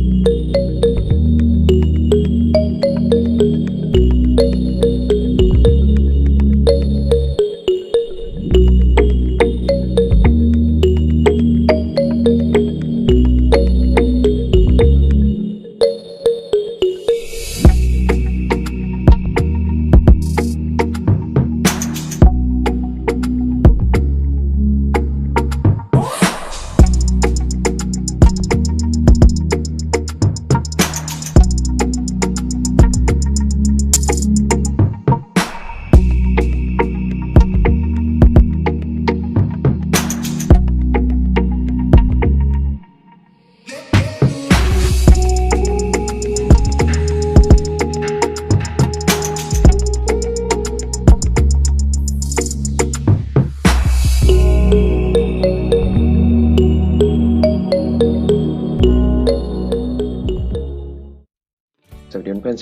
ส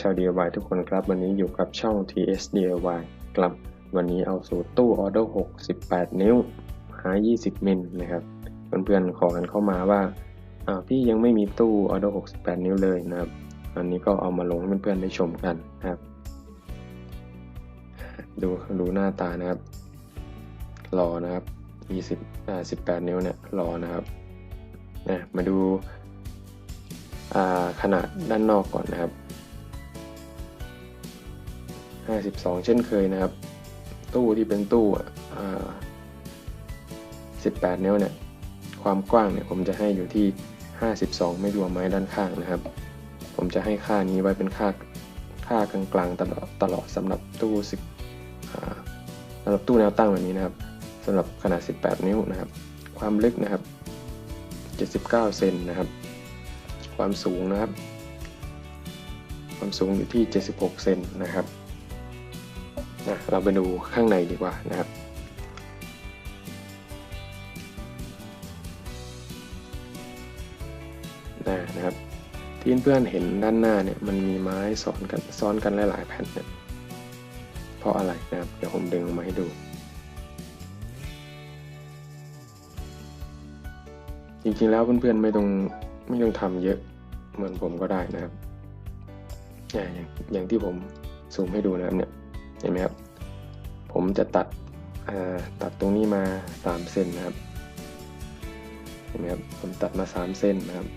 ชาว DIY ทุกคนครับ วันนี้อยู่กับช่อง TS DIY ครับ วันนี้เอาสูตรตู้ออเดอร์68 นิ้ว หา 20 มิลนะครับ เพื่อนๆ ขอกันเข้ามาว่าาพี่ยังไม่มีตู้ออเดอร์68 นิ้วเลยนะครับ อันนี้ก็เอามาลงให้เพื่อนๆ ได้ชมกันนะครับ ดูดูหน้าตานะครับรอนะครับ20อ่า18 นิ้วเนี่ยรอนะครับนะมาดูาขนาดด้านนอกก่อนนะครับ 52 เช่นเคยนะครับ ตู้ที่เป็นตู้18 นิ้วเนี่ย ความกว้างเนี่ยผมจะให้อยู่ที่ 52 ไม่รวมไม้ด้านข้างนะครับ ผมจะให้ค่านี้ไว้เป็นค่าค่ากลางๆตลอดตลอดสำหรับตู้สิบสำหรับตู้แนวตั้งแบบนี้นะครับสำหรับขนาด 18 นิ้วนะครับ ความลึกนะครับ 79 เซนนะครับ ความสูงนะครับ ความสูงอยู่ที่ 76 เซนนะครับ นะเราไปดูข้างในดีกว่านะครับนะครับ ที่เพื่อนเห็นด้านหน้าเนี่ยมันมีไม้ซ้อนกันซ้อนกันหลายๆแผ่นเนี่ยเพราะอะไรนะครับเดี๋ยวผมดึงออกมาให้ดู จริงๆแล้วเพื่อนๆไม่ต้องไม่ต้องทำเยอะเหมือนผมก็ได้นะครับอ่าอย่างอย่างที่ผมซูมให้ดูนะครับเนี่ยเห็นไหมครับ ผมจะตัดตัดตรงนี้มา3เซนนะครับเห็นไหมครับผมตัดมา3เซนนะครับ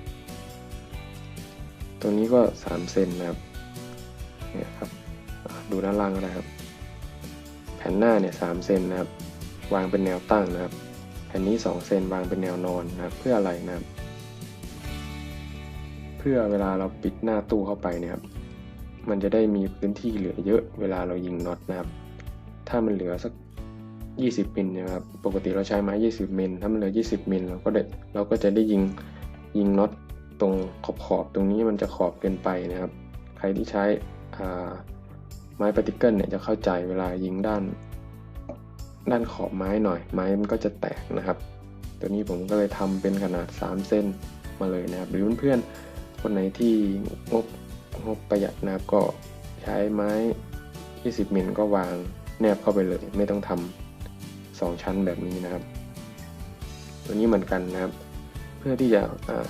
ตรงนี้ก็3เซนนะครับเนี่ยครับดูด้านล่างก็ได้ครับ แผ่นหน้าเนี่ย3เซนนะครับ วางเป็นแนวตั้งนะครับ แผ่นนี้2เซนวางเป็นแนวนอนนะครับ เพื่ออะไรนะครับ เพื่อเวลาเราปิดหน้าตู้เข้าไปเนี่ยครับมันจะได้มีพื้นที่เหลือเยอะเวลาเรายิงน็อตนะครับ ถ้ามันเหลือสัก 20 มิลนะครับ ปกติเราใช้ไม้ 20 มิล ถ้ามันเหลือ 20 มิลเราก็ได้เราก็จะได้ยิงยิงน็อตตรงขอบขอบตรงนี้มันจะขอบเกินไปนะครับ ใครที่ใช้ไม้ปาร์ติเกิลเนี่ยจะเข้าใจเวลายิงด้าน ด้านขอบไม้หน่อย ไม้มันก็จะแตกนะครับ ตัวนี้ผมก็เลยทำเป็นขนาด 3 เส้นมาเลยนะครับ หรือเพื่อนๆคนไหนที่งบงบประหยัดนะครับก็ใช้ไม้ 20มิลก็วาง แนบเข้าไปเลย ไม่ต้องทำสองชั้นแบบนี้นะครับ ตัวนี้เหมือนกันนะครับ เพื่อที่จะ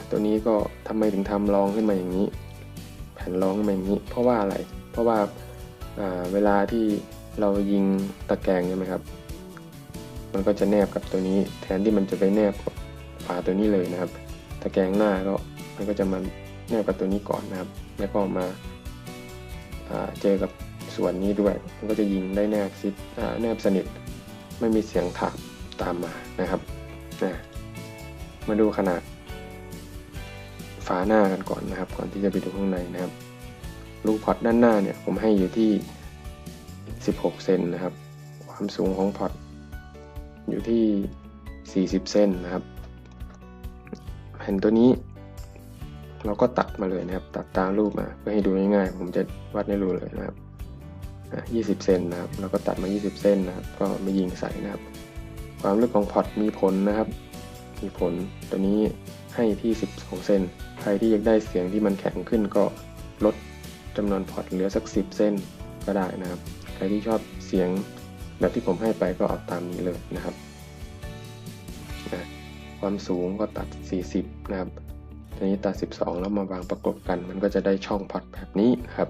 ตัวนี้ก็ทำไมถึงทำรองขึ้นมาอย่างนี้ แผ่นรองขึ้นมาอย่างนี้ เพราะว่าอะไร เพราะว่าเวลาที่เรายิงตะแกรงใช่ไหมครับ มันก็จะแนบกับตัวนี้ แทนที่มันจะไปแนบกับฝาตัวนี้เลยนะครับ ตะแกรงหน้าก็มันก็จะมาแนบกับตัวนี้ก่อนนะครับ แล้วก็มาเจอกับ ส่วนนี้ด้วย มันก็จะยิงได้แนบซิดแนบสนิท ไม่มีเสียงถากตามมานะครับนะมาดูขนาดฝาหน้ากันก่อนนะครับ ก่อนที่จะไปดูข้างในนะครับลูกพอตด้านหน้าเนี่ยผมให้อยู่ที่ 16 เซนนะครับ ความสูงของพอตอยู่ที่ 40 เซนนะครับแผ่นตัวนี้ เราก็ตัดมาเลยนะครับ ตัดตามรูปมาเพื่อให้ดูง่ายๆ ผมจะวัดให้ดูเลยนะครับ 20 เซนนะครับแล้วก็ตัดมา 20 เส้นนะครับ ก็ม่ยิงใส่นะครับ ความลึกของพอตมีผลนะครับ มีผล ตัวนี้ให้ที่ 12 เซน ใครที่อยากได้เสียงที่มันแข็งขึ้นก็ลดจำนวนพอตเหลือสัก 10 เส้นก็ได้นะครับ ใครที่ชอบเสียงแบบที่ผมให้ไปก็เอาตามนี้เลยนะครับนะความสูงก็ตัด 40 นะครับอันนี้ตัด 12 แล้วมาวางประกบกัน มันก็จะได้ช่องพอดแบบนี้นะครับ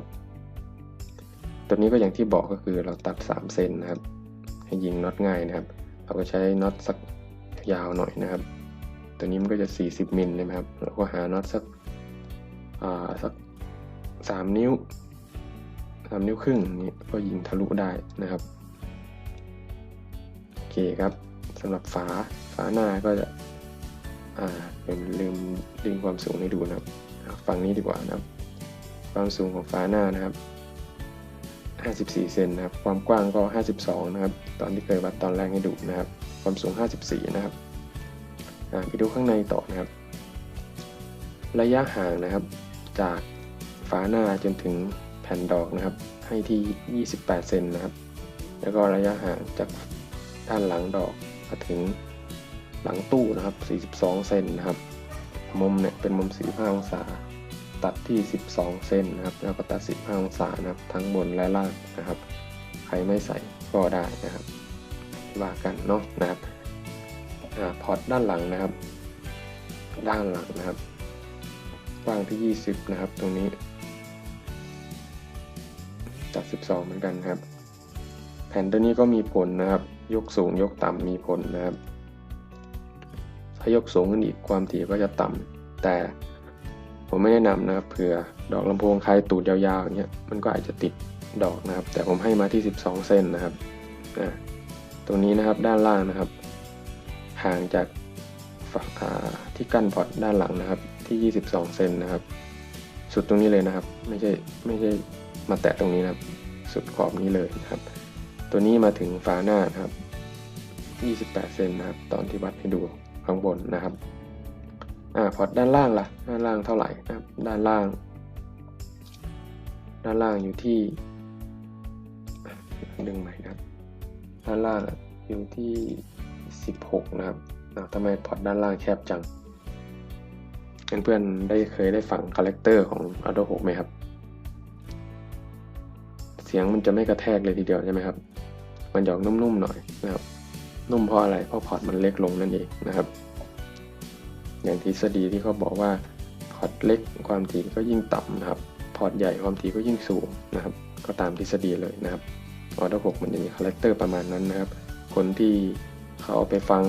ตัวนี้ก็อย่างที่บอกก็คือเราตัด 3 เซนนะครับ ให้ยิงน็อตง่ายนะครับ เราก็ใช้น็อตสักยาวหน่อยนะครับ ตัวนี้มันก็จะ 40มิลนะครับเราก็หาน็อตสักอ่าสัก 3 นิ้ว 3 นิ้วครึ่งนี้ก็ยิงทะลุได้นะครับโอเคครับสำหรับฝาฝาหน้าก็จะอ่าเป็นลืมดึงความสูงให้ดูนะครับ ฝั่งนี้ดีกว่านะครับ ความสูงของฝาหน้านะครับ 54 เซนนะครับ ความกว้างก็ 52 นะครับ ตอนที่เคยวัดตอนแรกให้ดูนะครับ ความสูง 54 นะครับไปดูข้างในต่อนะครับ ระยะห่างนะครับ จากฝาหน้าจนถึงแผ่นดอกนะครับ ให้ที่ 28 เซนนะครับ แล้วก็ระยะห่างจากด้านหลังดอกมาถึงหลังตู้นะครับ 42 เซนนะครับ มุมเนี่ยเป็นมุม 45 องศา ตัดที่ 12เซนนะครับ แล้วก็ตัด 15 องศานะครับ ทั้งบนและล่างนะครับ ใครไม่ใส่ก็ได้นะครับว่ากันเนาะนะครับพอร์ตด้านหลังนะครับ ด้านหลังนะครับกว้างที่ 20 นะครับ ตรงนี้ตัด 12 เหมือนกันครับ แผ่นตัวนี้ก็มีผลนะครับ ยกสูงยกต่ำมีผลนะครับ ถ้ายกสูงขึ้นอีกความถี่ก็จะต่ำแต่ ผมไม่แนะนำนะครับเผื่อดอกลำโพงใครตูดยาวๆอย่างเงี้ยมันก็อาจจะติดดอกนะครับ แต่ผมให้มาที่ 12เซนนะครับตรงนี้นะครับด้านล่างนะครับ ห่างจากฝั่งที่กั้นพอร์ตด้านหลังนะครับ ที่ 22 เซนนะครับ สุดตรงนี้เลยนะครับ ไม่ใช่ไม่ใช่มาแตะตรงนี้นะครับ สุดขอบนี้เลยนะครับ ตัวนี้มาถึงฝาหน้านะครับ 28 เซนนะครับ ตอนที่วัดให้ดูข้างบนนะครับ อ่าพอร์ตด้านล่างล่ะ ด้านล่างเท่าไหร่นะครับ ด้านล่าง ด้านล่างอยู่ที่ดึงใหม่นะครับ ด้านล่างอยู่ที่ 16 นะครับทำไมพอร์ตด้านล่างแคบจัง เพื่อนๆได้เคยได้ฟังคาแรคเตอร์ของ Auto 6ไหมครับ เสียงมันจะไม่กระแทกเลยทีเดียวใช่ไหมครับ มันหยอกนุ่มๆหน่อยนะครับ นุ่มเพราะอะไร เพราะพอร์ตมันเล็กลงนั่นเองนะครับ อย่างทฤษฎีที่เขาบอกว่าพอร์ตเล็กความถี่ก็ยิ่งต่ำนะครับ พอร์ตใหญ่ความถี่ก็ยิ่งสูงนะครับ ก็ตามทฤษฎีเลยนะครับออโต้6มันจะมีคาแรคเตอร์ประมาณนั้นนะครับ คนที่เขาเอาไปฟัง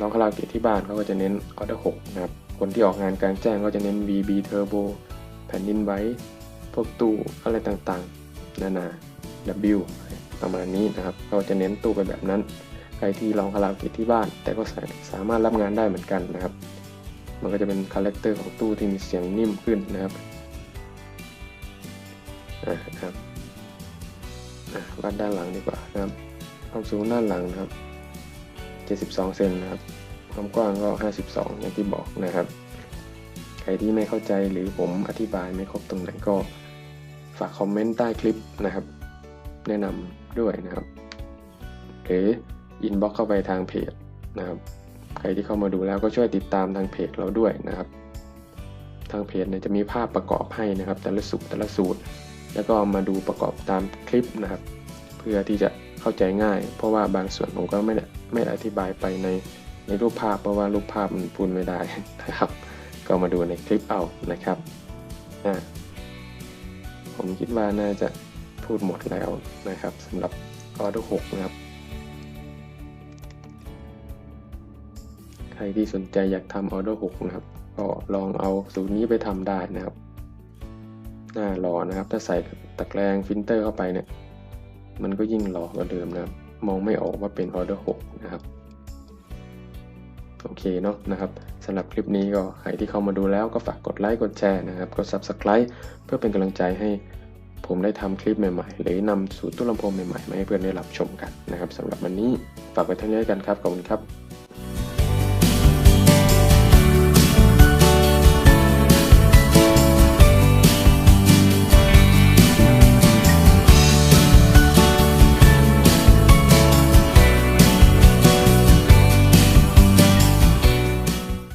ร้องคาราโอเกะที่บ้านเขาก็จะเน้นออเดอร์6นะครับ คนที่ออกงานกลางแจ้งก็จะเน้น VB Turbo แผ่นดินไว้พวกตู้อะไรต่างๆ นานา W ประมาณนี้นะครับ เราจะเน้นตู้ไปแบบนั้น ใครที่ลองคาราโอเกะที่บ้าน แต่ก็สามารถรับงานได้เหมือนกันนะครับ มันก็จะเป็นคาแรคเตอร์ของตู้ที่มีเสียงนิ่มขึ้นนะครับนะครับวัดด้านหลังดีกว่านะครับความสูงด้านหลังนะครับ 72 เซนนะครับ ความกว้างก็ 52 อย่างที่บอกนะครับ ใครที่ไม่เข้าใจหรือผมอธิบายไม่ครบตรงไหนก็ฝากคอมเมนต์ใต้คลิปนะครับ แนะนำด้วยนะครับ หรืออินบ็อกเข้าไปทางเพจนะครับ ใครที่เข้ามาดูแล้วก็ช่วยติดตามทางเพจเราด้วยนะครับ ทางเพจเนี่ยจะมีภาพประกอบให้นะครับ แต่ละสูตรแต่ละสูตร แล้วก็มาดูประกอบตามคลิปนะครับ เพื่อที่จะเข้าใจง่าย เพราะว่าบางส่วนผมก็ไม่ได้ไม่อธิบายไปในในรูปภาพเพราะว่ารูปภาพมันพูดไม่ได้นะครับ ก็มาดูในคลิปเอานะครับอ่าผมคิดว่าน่าจะพูดหมดแล้วนะครับสำหรับออโต้6นะครับ รที่สนใจอยากทำออโต้6นะครับ ก็ลองเอาสูตรนี้ไปทำได้นะครับ หน้ารอนะครับ ถ้าใส่ตะแกรงฟิลเตอร์เข้าไปเนี่ย มันก็ยิ่งหลอกกว่าเดิมนะครับ มองไม่ออกว่าเป็นออเดอร์6นะครับ โอเคเนาะนะครับสำหรับคลิปนี้ก็ใครที่เข้ามาดูแล้วก็ฝากกดไลค์กดแชร์นะครับ กด Subscribe เพื่อเป็นกำลังใจให้ผมได้ทำคลิปใหม่ๆ หรือนำสูตรตู้ลำโพงใหม่ๆมาให้เพื่อนได้รับชมกันนะครับสำหรับวันนี้ฝากไว้เท่านี้กันครับขอบคุณครับ